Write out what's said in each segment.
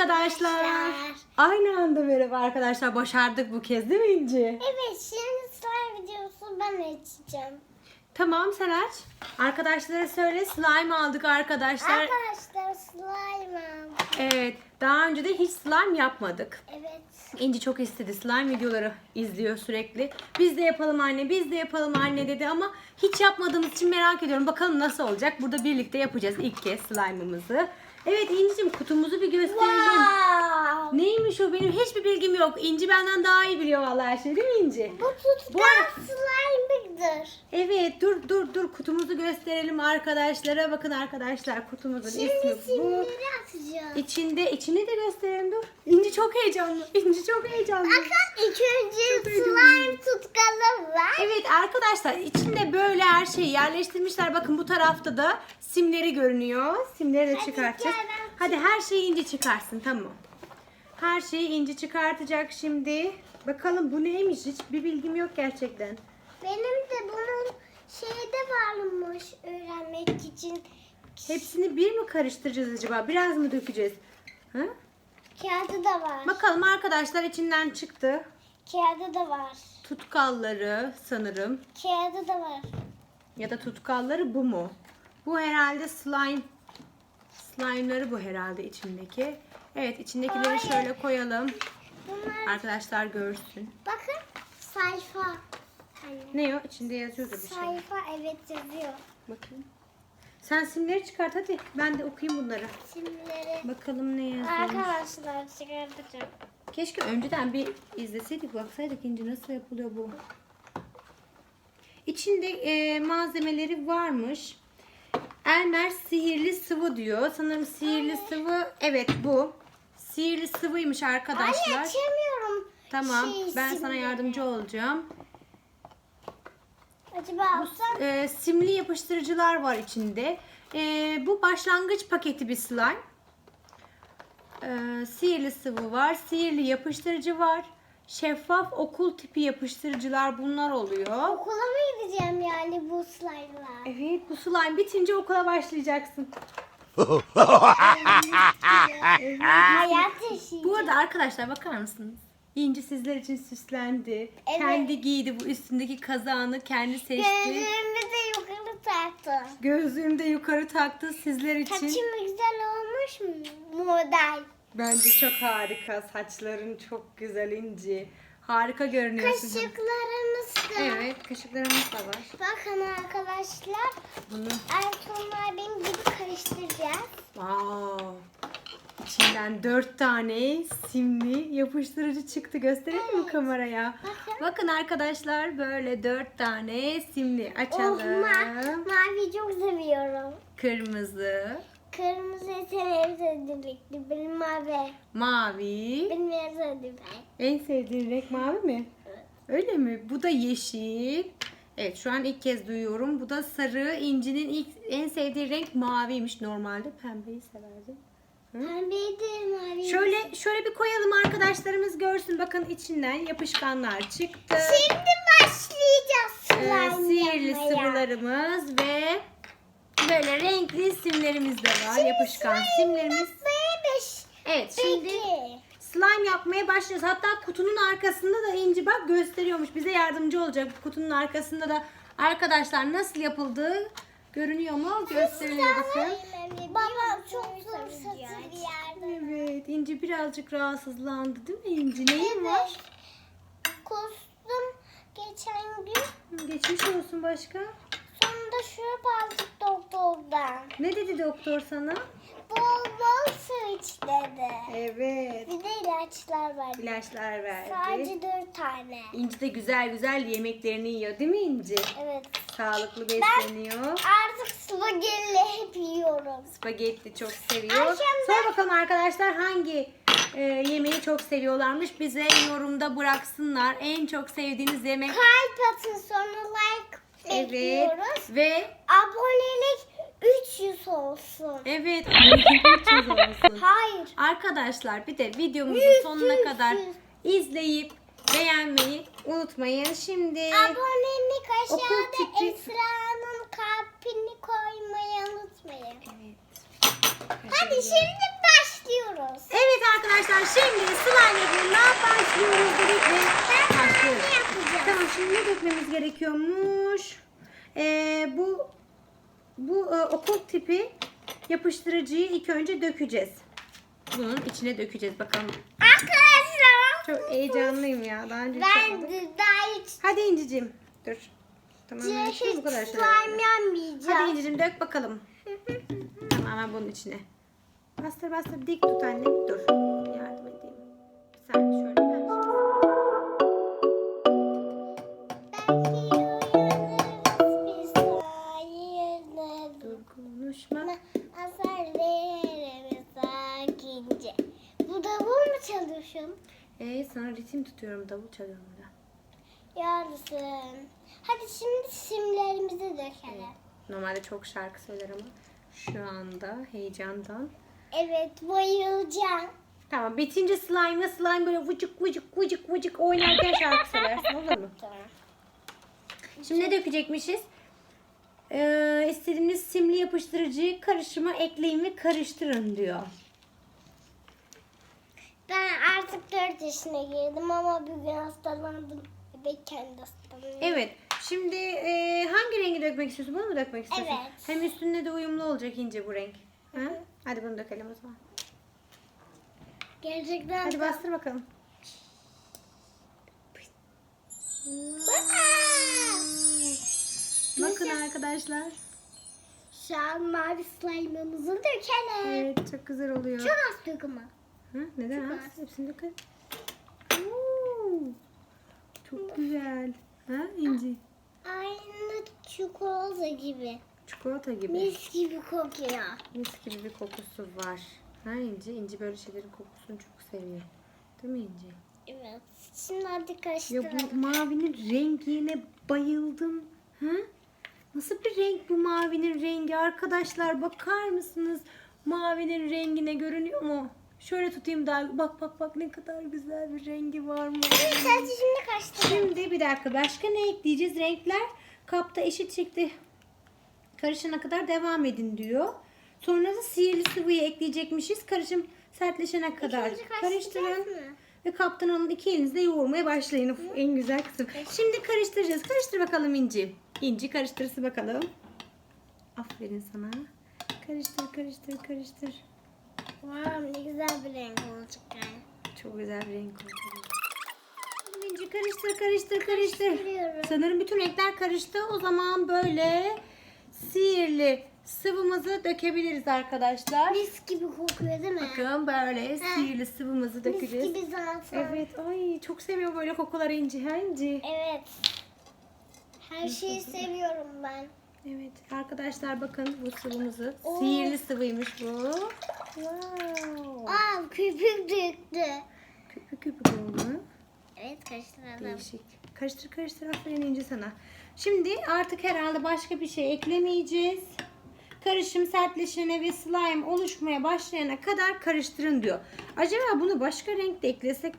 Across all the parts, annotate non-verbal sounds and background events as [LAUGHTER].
arkadaşlar. Aynı anda merhaba arkadaşlar. Başardık bu kez değil mi İnci? Evet şimdi slime videosu ben açacağım. Tamam sen aç. Arkadaşlara söyle slime aldık arkadaşlar. Arkadaşlar slime aldım. Evet. Daha önce de hiç slime yapmadık. Evet. İnci çok istedi. Slime videoları izliyor sürekli. Biz de yapalım anne, biz de yapalım anne dedi ama hiç yapmadığımız için merak ediyorum. Bakalım nasıl olacak. Burada birlikte yapacağız ilk kez slime'ımızı. Evet İnci'cim kutumuzu bir gösterelim. Neymiş o? Benim hiçbir bilgim yok. İnci benden daha iyi biliyor vallahi her şeyi değil mi İnci? Bu Bu tutkan ar- slime'dır. Evet dur dur dur kutumuzu gösterelim arkadaşlara. Bakın arkadaşlar kutumuzun Şimdi ismi bu. atacağım. İçinde içini de gösterelim dur. İnci çok heyecanlı. [LAUGHS] İnci çok heyecanlı. Bakın ilk önce Çok slime tutkalı var. Evet arkadaşlar içinde böyle her şeyi yerleştirmişler. Bakın bu tarafta da simleri görünüyor. Simleri de Hadi çıkartacağız. gel ben Hadi her şeyi ince çıkarsın tamam. Her şeyi ince çıkartacak şimdi. Bakalım bu neymiş hiç bir bilgim yok gerçekten. Benim de bunun şeyde varmış öğrenmek için. Hepsini bir mi karıştıracağız acaba? Biraz mı dökeceğiz? Ha? Kağıdı da var. Bakalım arkadaşlar içinden çıktı. Kağıdı da var. Tutkalları sanırım. Kağıdı da var. Ya da tutkalları bu mu? Bu herhalde slime. Slime'ları bu herhalde içindeki. Evet içindekileri Hayır. şöyle koyalım. Bunlar Arkadaşlar görsün. bakın sayfa. Anne. Ne o? İçinde yazıyordu bir şey. Sayfa evet yazıyor. Bakayım. Sen simleri çıkart hadi. Ben de okuyayım bunları. Simleri. Bakalım ne yazıyor. Arkadaşlar çıkartacağım. Keşke önceden bir izleseydik baksaydık ince nasıl yapılıyor bu. İçinde e, malzemeleri varmış. Elmer sihirli sıvı diyor. Sanırım sihirli sıvı evet bu. Sihirli sıvıymış Anne arkadaşlar. açamıyorum. Tamam şey, ben sana yardımcı olacağım. Acaba alsam? E, simli yapıştırıcılar var içinde. E, bu başlangıç paketi bir slime. E, sihirli sıvı var. Sihirli yapıştırıcı var. Şeffaf okul tipi yapıştırıcılar bunlar oluyor. Okula mı gideceğim yani bu slime'la? Evet bu slime bitince okula başlayacaksın. Hayat. Bu arada arkadaşlar bakar mısınız? İnci sizler için süslendi. Evet. Kendi giydi bu üstündeki kazağını kendi seçti. Gözlerimi de yukarı taktı. Gözlüğünü de yukarı taktı sizler için. Saçım güzel olmuş mu? Model. Bence çok harika. Saçların çok güzel İnci. Harika görünüyorsun. Kaşıklarımız da. Evet kaşıklarımız da var. Bakın arkadaşlar. Bunu Ertuğrul benim gibi. Wow. İçinden dört tane simli yapıştırıcı çıktı. Gösterelim mi kameraya? Bakın. Bakın arkadaşlar böyle dört tane simli Oh, açalım. ma- mavi çok seviyorum. Kırmızı, Kırmızı en sevdiğin renkli. Benim mavi. mavi. Benim en sevdiğim renk. En sevdiğin renk mavi mi? Öyle mi? Bu da yeşil. Evet şu an ilk kez duyuyorum. Bu da sarı. İnci'nin ilk en sevdiği renk maviymiş. Normalde pembeyi severdi. Pembeyi de mavi. Şöyle şöyle bir koyalım arkadaşlarımız görsün. Bakın içinden yapışkanlar çıktı. Şimdi başlayacağız Ee, slime sihirli yapmaya. sıvılarımız ve böyle renkli simlerimiz de var. Yapışkan Slime simlerimiz. beş. Evet şimdi Peki. Slime yapmaya başlıyoruz. Hatta kutunun arkasında da İnci bak gösteriyormuş. Bize yardımcı olacak. Kutunun arkasında da arkadaşlar nasıl yapıldığı görünüyor mu? Gösteriyor bakın. Babam çok fırsatı bir yerde. Evet İnci birazcık rahatsızlandı değil mi İnci? Neyin var? Evet. Kustum geçen gün. Geçmiş olsun başka. Sonunda şurup aldık doktordan. Ne dedi doktor sana? Bol bol su iç dedi. Evet. Bir de ilaçlar verdi. İlaçlar verdi. Sadece dört tane. İnci de güzel güzel yemeklerini yiyor değil mi İnci? Evet. Sağlıklı besleniyor. Artık spagetti hep yiyorum. Spagetti çok seviyor. Akşam Sor bakalım arkadaşlar hangi e, yemeği çok seviyorlarmış. Bize yorumda bıraksınlar. En çok sevdiğiniz yemek. Kalp atın sonra like Evet. bekliyoruz. Ve Abonelik 300 olsun. evet. 300 olsun. [LAUGHS] Hayır. Arkadaşlar bir de videomuzu Yüz, sonuna yüz, kadar yüz. izleyip beğenmeyi unutmayın. Şimdi Abonelik Okul aşağıda tipi- Esra'nın kalbini koymayı unutmayın. Evet. Hadi şimdi başlıyoruz. Evet arkadaşlar şimdi slime yapımına başlıyoruz dedik ve başlıyoruz. Ne yapacağız? Tamam şimdi ne dökmemiz gerekiyormuş? Ee, bu bu e, okul tipi yapıştırıcıyı ilk önce dökeceğiz. Bunun içine dökeceğiz bakalım. Arkadaşlar. Çok heyecanlıyım ya. Daha önce hiç Ben yapmadım. daha hiç, Hadi İncicim. Dur. Tamam. ben hiç şimdi bu kadar slime şöyle. yapmayacağım. Hadi İncicim dök bakalım. [LAUGHS] Tamamen bunun içine. Bastır bastır dik tut anne. Dur. Yardım edeyim. Bir saniye şöyle. Ritim tutuyorum. Davul çalıyorum burada. Yarısın. Hadi şimdi simlerimizi dökelim. Normalde çok şarkı söyler ama şu anda heyecandan. Evet bayılacağım. Tamam bitince slime'la slime böyle vıcık vıcık vıcık vıcık oynarken şarkı söylersin olur mu? Tamam. Şimdi ne dökecekmişiz? Ee, istediğiniz simli yapıştırıcıyı karışıma ekleyin ve karıştırın diyor. Artık 4 yaşına girdim ama bugün hastalandım. Bebekken de hastalandım. Evet. Şimdi e, hangi rengi dökmek istiyorsun? Bunu mu dökmek istiyorsun? Evet. Hem üstünde de uyumlu olacak ince bu renk. Ha? Hadi bunu dökelim o zaman. Gerçekten Hadi bastır bakalım. Bakın arkadaşlar. Şu an mavi slime'ımızı dökelim. Evet çok güzel oluyor. Çok az dök ama. Ha, neden Çok az? Hepsini dökelim. Çok güzel. Ha İnci? Aynı çikolata gibi. Çikolata gibi. Mis gibi kokuyor. Mis gibi bir kokusu var. Ha İnci? İnci böyle şeylerin kokusunu çok seviyor. Değil mi İnci? Evet. Şimdi hadi Ya karıştıralım. bu mavinin rengine bayıldım. Ha? Nasıl bir renk bu mavinin rengi arkadaşlar bakar mısınız? Mavinin rengine görünüyor mu? Şöyle tutayım daha. Bak bak bak ne kadar güzel bir rengi var mı? Sadece şimdi karıştıralım. Şimdi bir dakika başka ne ekleyeceğiz? Renkler kapta eşit şekilde karışana kadar devam edin diyor. Sonra da sihirli sıvıyı ekleyecekmişiz. Karışım sertleşene kadar karıştırın. Ve kaptan alın iki elinizle yoğurmaya başlayın. Of, en güzel kısım. Şimdi karıştıracağız. Karıştır bakalım İnci. İnci karıştırsın bakalım. Aferin sana. Karıştır karıştır karıştır. Wow, ne güzel bir renk olacak yani. Çok güzel bir renk oldu. İnci karıştır karıştır karıştır. Sanırım bütün renkler karıştı. O zaman böyle sihirli sıvımızı dökebiliriz arkadaşlar. Mis gibi kokuyor değil mi? Bakın böyle sihirli sıvımızı Mis dökeceğiz. gibi zaten. Evet, ay çok seviyorum böyle kokuları İnci. Ha İnci? Evet. Her şeyi seviyorum ben. Evet arkadaşlar bakın bu sıvımızı. Oo. Sihirli sıvıymış bu. Wow. Aa köpük döktü. Köpük köpük oldu. Evet karıştıralım. Değişik. Karıştır karıştır aferin İnci sana. Şimdi artık herhalde başka bir şey eklemeyeceğiz. Karışım sertleşene ve slime oluşmaya başlayana kadar karıştırın diyor. Acaba bunu başka renkte eklesek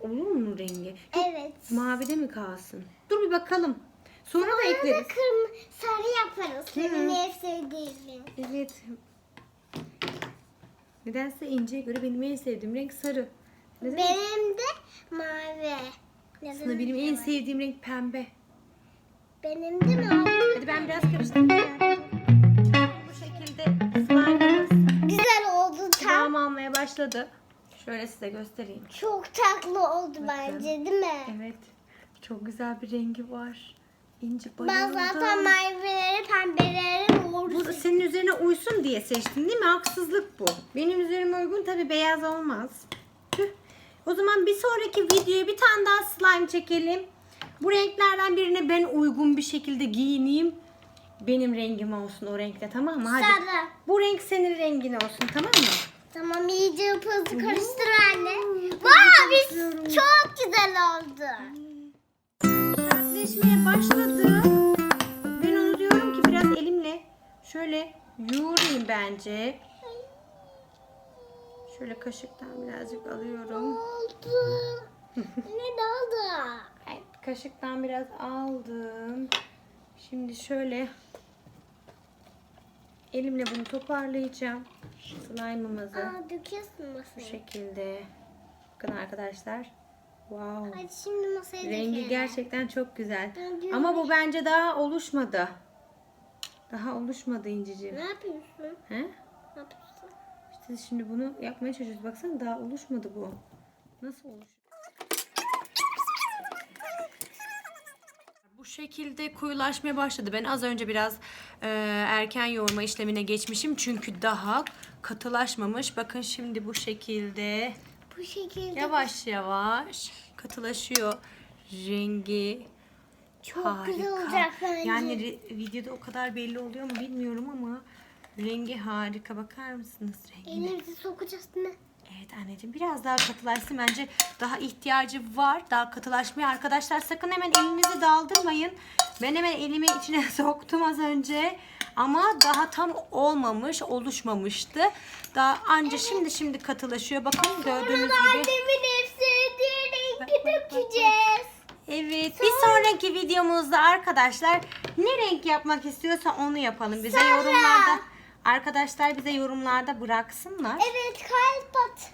olur mu rengi? Evet. Mavide mi kalsın? Dur bir bakalım. Sonra da Sonra da ekleriz. kırmızı sarı yaparız. Hı. Senin en sevdiğin. Evet. Nedense İnci'ye göre benim en sevdiğim renk sarı. Neden? Benim de mavi. Neden Aslında benim en var? sevdiğim renk pembe. Benim de mavi. Hadi ben biraz karıştırayım. Bu şekilde slime'ımız Güzel oldu tam. kıvam almaya başladı. Şöyle size göstereyim. Çok tatlı oldu bence değil mi? Evet. Çok güzel bir rengi var. İnci Ben zaten mavileri, pembeleri doğru. Bu senin üzerine uysun diye seçtin değil mi? Haksızlık bu. Benim üzerime uygun tabi beyaz olmaz. Tüh. O zaman bir sonraki videoya bir tane daha slime çekelim. Bu renklerden birine ben uygun bir şekilde giyineyim. Benim rengim olsun o renkte tamam mı? Hadi. Sarı. Bu renk senin rengin olsun tamam mı? Tamam iyice hızlı karıştır anne. Vay biz çok güzel oldu. Sertleşmeye başladı. Ben onu diyorum ki biraz elimle şöyle yoğurayım bence. Şöyle kaşıktan birazcık alıyorum. Oldu. ne oldu? Evet, kaşıktan biraz aldım. Şimdi şöyle elimle bunu toparlayacağım. Slime'ımızı Aa döküyorsun bu şekilde. Bakın arkadaşlar. Wow. Hadi şimdi masaya Rengi dökelim. gerçekten çok güzel. Ben diyorum Ama bu bence daha oluşmadı. Daha oluşmadı inciciğim. Ne yapıyorsun? He? Ne yapıyorsun? İşte şimdi bunu yapmaya çalışıyoruz. Baksana daha oluşmadı bu. Nasıl oluş? Bu şekilde koyulaşmaya başladı. Ben az önce biraz e, erken yoğurma işlemine geçmişim. Çünkü daha katılaşmamış. Bakın şimdi bu şekilde Bu şekilde yavaş yavaş katılaşıyor. Rengi çok güzel olacak bence. Yani re- videoda o kadar belli oluyor mu bilmiyorum ama rengi harika. Bakar mısınız rengine? Elimizi sokacağız mi? Evet anneciğim biraz daha katılaşsın. Bence daha ihtiyacı var daha katılaşmaya. Arkadaşlar sakın hemen elinizi daldırmayın. Ben hemen elimi içine [LAUGHS] soktum az önce. Ama daha tam olmamış, oluşmamıştı. Daha anca şimdi şimdi katılaşıyor. Bakın gördüğünüz gibi. Annemin rengi bak, dökeceğiz. Evet bir sonraki videomuzda arkadaşlar ne renk yapmak istiyorsa onu yapalım. Bize Sonra. yorumlarda arkadaşlar bize yorumlarda bıraksınlar. Evet kalp at.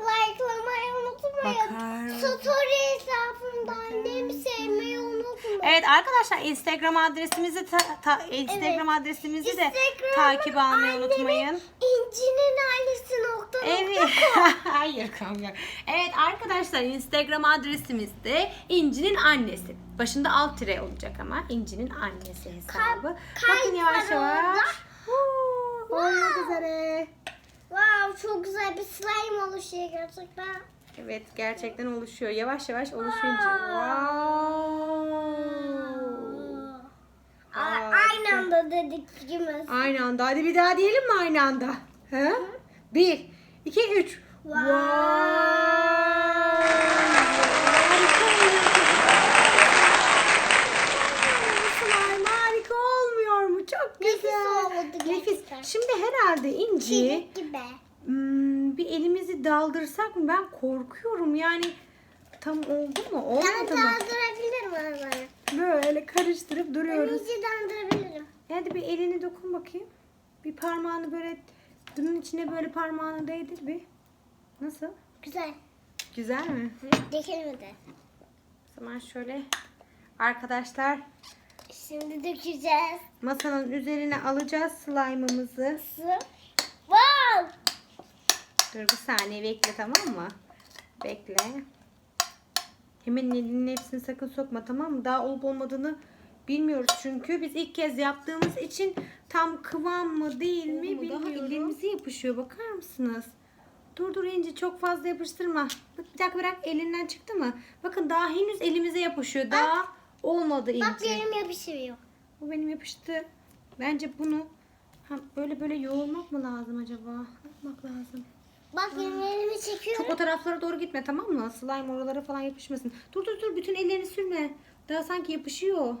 Like'lamayı unutmayın. Bakar. Story hesabımda annemi sevmeyi unutmayın. Evet arkadaşlar Instagram adresimizi ta- ta- Instagram adresimizi de takip almayı unutmayın. İnci'nin ailesi nokta Evet. [LAUGHS] Hayır kanka. Evet arkadaşlar Instagram adresimiz de İnci'nin annesi. Başında alt tire olacak ama İnci'nin annesi hesabı. Kalp- Bakın yavaş yavaş. orada. Olmak üzere. Wow çok güzel bir slime oluşuyor gerçekten. Evet gerçekten oluşuyor. Yavaş yavaş oluşuyor İnci. Wow. Aa, aynı anda dedik ikimiz. Aynı anda. Hadi bir daha diyelim mi aynı anda? He? Bir, iki, üç. Wow. Harika oluyor. Slime harika olmuyor mu? Çok Nefis güzel. Şimdi herhalde İnci gibi. hmm, bir elimizi daldırsak mı? Ben korkuyorum. Yani tam oldu mu? Ben Olmadı mı? daldırabilirim arabayı. Böyle karıştırıp Ben duruyoruz. iyice daldırabilirim. Hadi bir elini dokun bakayım. Bir parmağını böyle bunun içine böyle parmağını değdir bir. Nasıl? Güzel. Güzel mi? Dökelim de. O zaman şöyle arkadaşlar Şimdi dökeceğiz. masanın üzerine alacağız slime'ımızı. Wow. Dur bir saniye bekle tamam mı? Bekle. Hemen elinin hepsini sakın sokma tamam mı? Daha olup olmadığını bilmiyoruz çünkü biz ilk kez yaptığımız için tam kıvam mı değil mi bilmiyorum. Daha ellerimize yapışıyor bakar mısınız? Dur dur İnci çok fazla yapıştırma. Bak, Bir dakika bırak elinden çıktı mı? Bakın daha henüz elimize yapışıyor. Daha olmadı İnci. Bak benim yapışıyor. Bu benim yapıştı. Bence bunu ha, böyle böyle yoğurmak mı lazım acaba? Yapmak lazım? Bak benim elimi çekiyorum. Çok o taraflara doğru gitme tamam mı? Slime oralara falan yapışmasın. Dur dur dur bütün ellerini sürme. Daha sanki yapışıyor.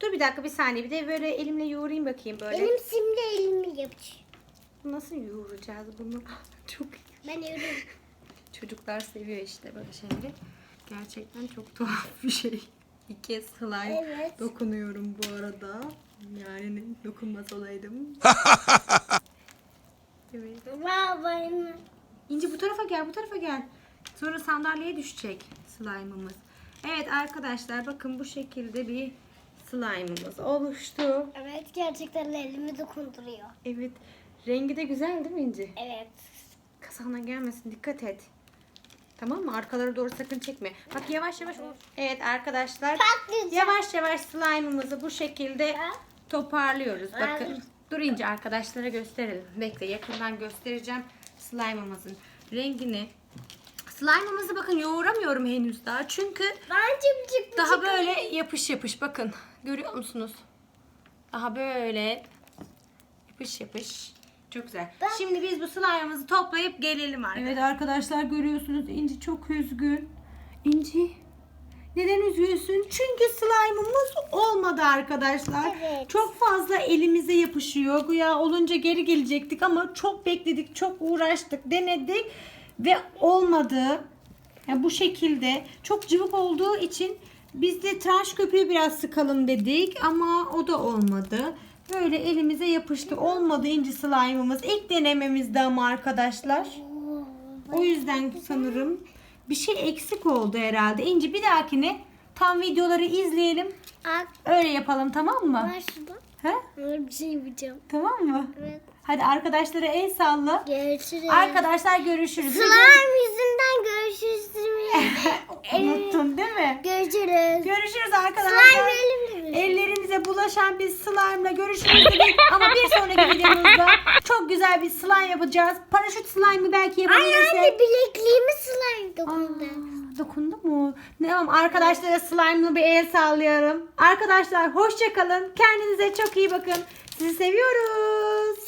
Dur bir dakika bir saniye. Bir de böyle elimle yoğurayım bakayım böyle. Benim simli elimi yapışıyor. Nasıl yoğuracağız bunu? [LAUGHS] çok Ben yürüyorum. [LAUGHS] Çocuklar seviyor işte böyle şeyleri. Gerçekten çok tuhaf bir şey. İlk kez slime Evet. dokunuyorum bu arada. Yani dokunmaz olaydım. evet. İnci bu tarafa gel, bu tarafa gel. Sonra sandalyeye düşecek slime'ımız. Evet arkadaşlar bakın bu şekilde bir slime'ımız oluştu. Evet gerçekten elimi dokunduruyor. Evet. Rengi de güzel değil mi İnci? Evet. Kazana gelmesin dikkat et. Tamam mı? Arkalara doğru sakın çekme. Bak yavaş yavaş. Evet arkadaşlar. Yavaş yavaş slime'ımızı bu şekilde toparlıyoruz. Bakın. Hayır. Dur İnci arkadaşlara gösterelim. Bekle yakından göstereceğim slime'ımızın rengini. Slime'ımızı bakın yoğuramıyorum henüz daha. Çünkü daha böyle yapış yapış bakın. Görüyor musunuz? Daha böyle yapış yapış. Çok güzel. Ben- Şimdi biz bu slime'ımızı toplayıp gelelim arkadaşlar. Evet arkadaşlar görüyorsunuz İnci çok üzgün. İnci neden üzgünsün? Çünkü slime'ımız olmadı arkadaşlar. Evet. Çok fazla elimize yapışıyor. Güya olunca geri gelecektik ama çok bekledik, çok uğraştık, denedik ve olmadı. Yani bu şekilde çok cıvık olduğu için biz de tıraş köpüğü biraz sıkalım dedik ama o da olmadı. Böyle elimize yapıştı. Olmadı inci slime'ımız. İlk denememizde ama arkadaşlar. O yüzden sanırım bir şey eksik oldu herhalde. İnci bir dahakine tam videoları izleyelim. Öyle yapalım tamam mı? var şurada. He? Öyle bir şey yapacağım. Tamam mı? Evet. Hadi arkadaşlara el salla. Görüşürüz. Arkadaşlar görüşürüz. Slime yüzünden görüşürüz. [LAUGHS] Unuttun değil mi? görüşürüz. Görüşürüz arkadaşlar. Slime. Ellerinize bulaşan bir slime'la görüşürüz dedik. Ama bir sonraki videomuzda çok güzel bir slime yapacağız. Paraşüt slime'ı belki Ay anne yapabilirsek. bilekliğime slime dokundu. Aa, Dokundu mu? Tamam arkadaşlara slime'lı bir el sallıyorum. Arkadaşlar hoşça kalın. Kendinize çok iyi bakın. Sizi seviyoruz.